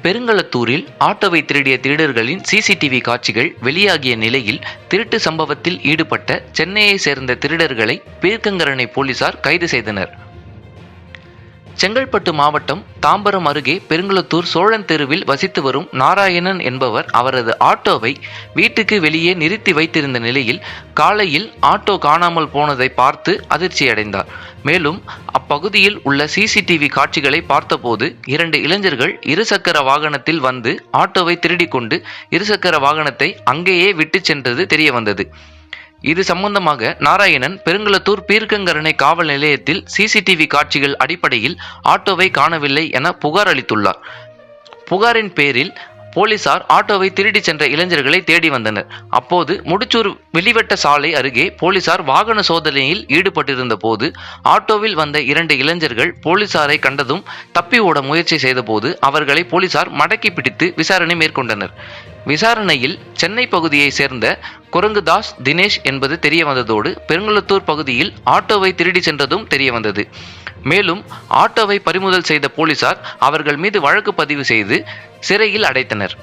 பெருங்களத்தூரில் ஆட்டோவை திருடிய திருடர்களின் சிசிடிவி காட்சிகள் வெளியாகிய நிலையில் திருட்டு சம்பவத்தில் ஈடுபட்ட சென்னையை சேர்ந்த திருடர்களை பீர்க்கங்கரணை போலீசார் கைது செய்தனர். செங்கல்பட்டு மாவட்டம் தாம்பரம் அருகே பெருங்குளத்தூர் சோழன் தெருவில் வசித்து வரும் நாராயணன் என்பவர் அவரது ஆட்டோவை வீட்டுக்கு வெளியே நிறுத்தி வைத்திருந்த நிலையில் காலையில் ஆட்டோ காணாமல் போனதை பார்த்து அதிர்ச்சியடைந்தார். மேலும் அப்பகுதியில் உள்ள சிசிடிவி காட்சிகளை பார்த்தபோது இரண்டு இளைஞர்கள் இருசக்கர வாகனத்தில் வந்து ஆட்டோவை திருடிக்கொண்டு இருசக்கர வாகனத்தை அங்கேயே விட்டு சென்றது தெரிய வந்தது இது சம்பந்தமாக நாராயணன் பெருங்குளத்தூர் பீர்க்கங்கரணை காவல் நிலையத்தில் சிசிடிவி காட்சிகள் அடிப்படையில் ஆட்டோவை காணவில்லை என புகார் அளித்துள்ளார். புகாரின் பேரில் போலீசார் ஆட்டோவை திருடி சென்ற இளைஞர்களை தேடி வந்தனர். அப்போது முடிச்சூர் வெளிவட்ட சாலை அருகே போலீசார் வாகன சோதனையில் ஈடுபட்டிருந்த போது ஆட்டோவில் வந்த இரண்டு இளைஞர்கள் போலீசாரை கண்டதும் தப்பி ஓட முயற்சி செய்தபோது அவர்களை போலீசார் மடக்கி பிடித்து விசாரணை மேற்கொண்டனர். விசாரணையில் சென்னை பகுதியை சேர்ந்த குரங்குதாஸ் தினேஷ் என்பது தெரிய வந்ததோடு பெருங்குளத்தூர் பகுதியில் ஆட்டோவை திருடி சென்றதும் தெரிய வந்தது மேலும் ஆட்டோவை பறிமுதல் செய்த போலீசார் அவர்கள் மீது வழக்கு பதிவு செய்து சிறையில் அடைத்தனர்.